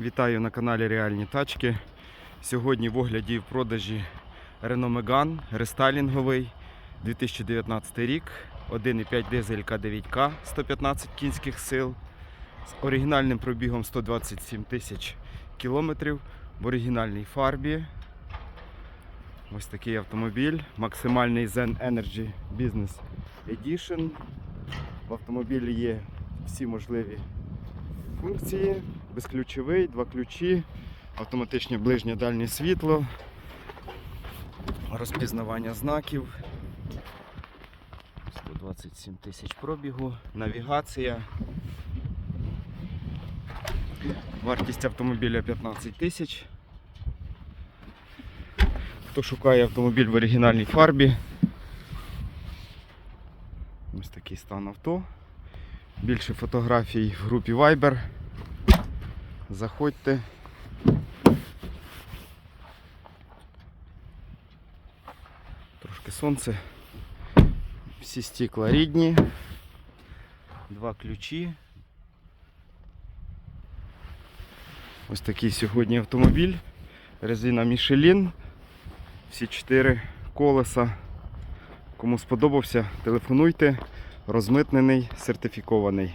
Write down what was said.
Вітаю на каналі Реальні Тачки. Сьогодні в огляді і в продажі Renault Megane рестайлінговий 2019 рік, 1,5 дизель К9К 115 кінських сил з оригінальним пробігом 127 тисяч кілометрів в оригінальній фарбі. Ось такий автомобіль, максимальний Zen Energy Business Edition. В автомобілі є всі можливі функції, безключовий, два ключі, автоматичне ближнє дальнє світло, розпізнавання знаків, 127 тисяч пробігу, навігація. Вартість автомобіля 15 тисяч. Хто шукає автомобіль в оригінальній фарбі. Ось такий стан авто. Більше фотографій в групі Viber. Заходьте. Трошки сонце. Всі стекла рідні. Два ключі. Ось такий сьогодні автомобіль. Резина Michelin. Всі чотири колеса. Кому сподобався, телефонуйте. Розмитнений, сертифікований.